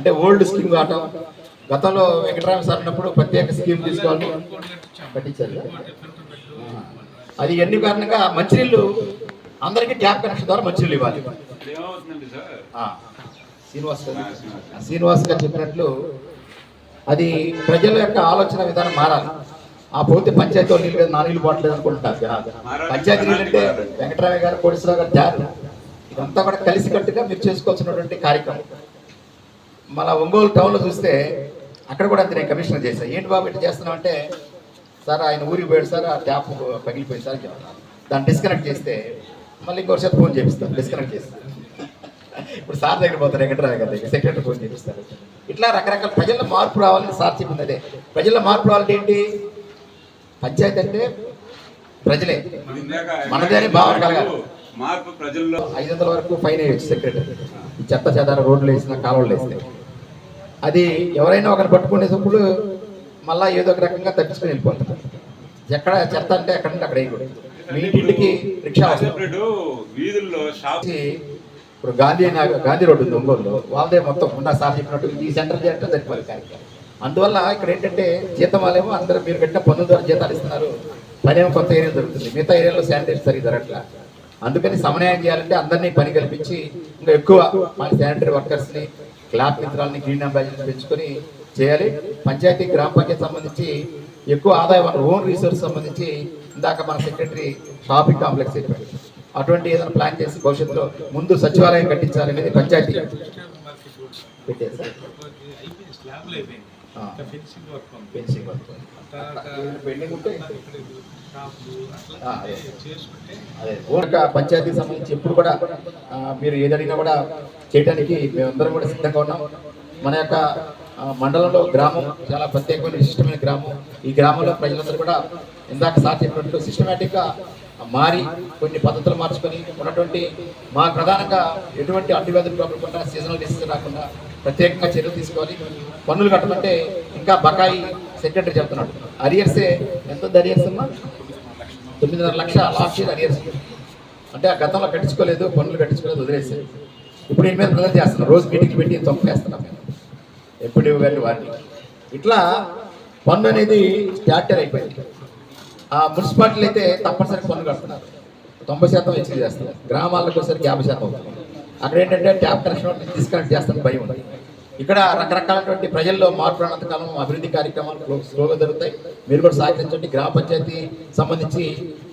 అంటే old scheme కావటం గతంలో వెంకటరామ సార్ ఉన్నప్పుడు ప్రత్యేక స్కీమ్ తీసుకోవాలి పట్టించారు అది ఎన్ని కారణంగా మంచినీళ్ళు అందరికీ ట్యాప్ కనెక్షన్ ద్వారా మంచినీళ్ళు ఇవ్వాలి. శ్రీనివాస్ గారు శ్రీనివాస్ గారు చెప్పినట్లు అది ప్రజల యొక్క ఆలోచన విధానం మారాలి. ఆ పోతే పంచాయతీ నీళ్ళు కదా నా నీళ్ళు పోవట్లేదు అనుకుంటారు పంచాయతీ నీళ్ళు అంటే వెంకటరామయ్య గారు కోటేశ్వరరావు గారు జాగ్రత్త ఇదంతా కూడా కలిసికట్టుగా మీరు చేసుకోవాల్సినటువంటి కార్యక్రమం. మన ఒంగోలు టౌన్లో చూస్తే అక్కడ కూడా అంతే నేను కమిషనర్ చేశాను ఏంటి బాబు ఇట్లా చేస్తున్నాం అంటే సార్ ఆయన ఊరికి పోయాడు సార్ ఆ ట్యాప్ పగిలిపోయింది సార్. దాన్ని డిస్కనెక్ట్ చేస్తే మళ్ళీ ఇంకోటి సేపు ఫోన్ చేపిస్తాను. డిస్కనెక్ట్ చేస్తాను ఇప్పుడు సార్ దగ్గర పోతారు వెంకటరావు గారి దగ్గర సెక్రటరీ ఫోన్ చేపిస్తారు ఇట్లా రకరకాల ప్రజల్లో మార్పు రావాలని సార్ చెప్పింది అదే. ప్రజల్లో మార్పు రావాలంటే ఏంటి? పంచాయతీ అంటే ప్రజలే. ఇందాక మనదే అని భావన కలగాలి. మార్పు ప్రజల్లో ఐదు వందల వరకు ఫైన్ వేయచ్చు సెక్రటరీ చెత్త చెదార రోడ్లు వేసిన కాలువలు వేస్తే. అది ఎవరైనా ఒకరిని పట్టుకునేటప్పుడు మళ్ళా ఏదో ఒక రకంగా తప్పించుకొని వెళ్ళిపోతారు. ఎక్కడ చెత్త అంటే ఎక్కడ అక్కడ వేయకూడదు మీ ఇంటికి రిక్షా వీధుల్లో షాప్ ఇప్పుడు గాంధీ గాంధీ రోడ్డు ఉంది ఒంగోలులో. వాళ్ళదే మొత్తం ఉండా సార్ చెప్పినట్టు ఈ సెంటర్ చేయడం సరిపోదు కార్యక్రమం. అందువల్ల ఇక్కడ ఏంటంటే జీతం వాళ్ళేమో అందరూ మీరు పెట్టిన పన్నుల ద్వారా జీతాలు ఇస్తున్నారు. పని ఏమో కొత్త ఏరియా దొరుకుతుంది. మిగతా ఏరియాలో శానిటరీ సరిగ్గా జరగట్లా అందుకని సమన్వయం చేయాలంటే అందరినీ పని కల్పించి ఇంకా ఎక్కువ మన శానిటరీ వర్కర్స్ని క్లాప్ మిత్రాలని గ్రీన్ అంబాసిడర్స్ పెంచుకొని చేయాలి. పంచాయతీ గ్రామ పంచాయతీ సంబంధించి ఎక్కువ ఆదాయం ఓన్ రిసోర్స్ సంబంధించి ఇందాక మన సెక్రటరీ షాపింగ్ కాంప్లెక్స్ చెప్పాడు. అటువంటి ఏదైనా ప్లాన్ చేసి భవిష్యత్తులో ముందు సచివాలయం కట్టించాలనేది పంచాయతీ. ఫినిషింగ్ వర్క్ అదే. పంచాయతీకి సంబంధించి ఎప్పుడు కూడా మీరు ఏదడిగినా కూడా చేయడానికి మేమందరం కూడా సిద్ధంగా ఉన్నాం మన యొక్క మండలంలో గ్రామం చాలా ప్రత్యేకమైన విశిష్టమైన గ్రామం ఈ గ్రామంలో ప్రజలందరూ కూడా ఇందాక సార్ చెప్పినట్టు సిస్టమేటిక్గా మారి కొన్ని పద్ధతులు మార్చుకొని ఉన్నటువంటి మా ప్రధానంగా ఎటువంటి అడ్డువ్యాధులు రాకుండా సీజనల్ డిసీజ్ రాకుండా ప్రత్యేకంగా చర్యలు తీసుకోవాలి పన్నులు కట్టమంటే ఇంకా బకాయి సెక్రటరీ చెప్తున్నాడు. అరియర్సే ఎంత అరియర్స్ అమ్మా? తొమ్మిదిన్నర లక్ష లాస్ట్ ఇయర్ అరియర్స్. అంటే ఆ గతంలో కట్టించుకోలేదు పన్నులు కట్టించుకోలేదు వదిలేసారు ఇప్పుడు దీని మీద ప్రజలు చేస్తున్నాం రోజు మీటింగ్లు పెట్టి తొంపేస్తున్నాం మేము ఎప్పుడు ఇవ్వండి వాటిని ఇట్లా పన్ను అనేది స్టార్టర్ అయిపోయింది. ఆ మున్సిపాలిటీలు అయితే తప్పనిసరి పన్ను కడుతున్నారు. తొంభై శాతం హెచ్చి చేస్తున్నారు. గ్రామాలకు వచ్చేసరికి యాభై శాతం అవుతుంది. అక్కడ ఏంటంటే ట్యాప్ కనెక్షన్ డిస్కనెక్ట్ చేస్తాను భయం ఉంది. ఇక్కడ రకరకాలైనటువంటి ప్రజల్లో మార్పు అనంతకాలం అభివృద్ధి కార్యక్రమాలు స్లో- స్లోగా జరుగుతాయి. మీరు కూడా సహకరించండి. గ్రామ పంచాయతీ సంబంధించి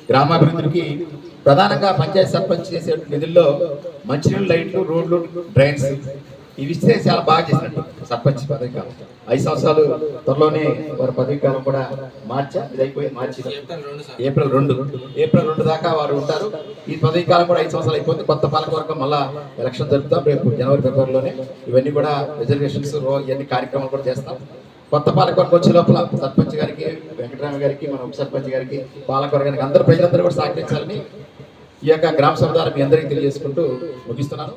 గ్రామాభివృద్ధికి ప్రధానంగా పంచాయతీ సర్పంచ్ చేసే నిధుల్లో మంచినీళ్ళు లైట్లు రోడ్లు డ్రైన్స్ ఇవి ఇస్తే చాలా బాగా చేసినట్టు సర్పంచ్ పదవి కాలం. ఐదు సంవత్సరాలు త్వరలోనే వారి పదవి కాలం కూడా మార్చా? ఇది అయిపోయి మార్చి ఏప్రిల్ రెండు. ఏప్రిల్ రెండు దాకా వారు ఉంటారు. ఈ పదవి కాలం కూడా ఐదు సంవత్సరాలు అయిపోతే కొత్త పాలకవర్గం మళ్ళా ఎలక్షన్ జరుపుతాం. రేపు జనవరి ఫిబ్రవరిలోనే ఇవన్నీ కూడా రిజర్వేషన్స్ ఇవన్నీ కార్యక్రమాలు కూడా చేస్తాం. కొత్త పాలకవర్గం వచ్చే లోపల సర్పంచ్ గారికి వెంకటరామ గారికి మన ఉప సర్పంచ్ గారికి పాలకవర్గానికి అందరు ప్రజలందరూ కూడా సహకరించాలని ఈ యొక్క గ్రామ సభ ద్వారా మీ అందరికీ తెలియజేసుకుంటూ ముగిస్తున్నాను.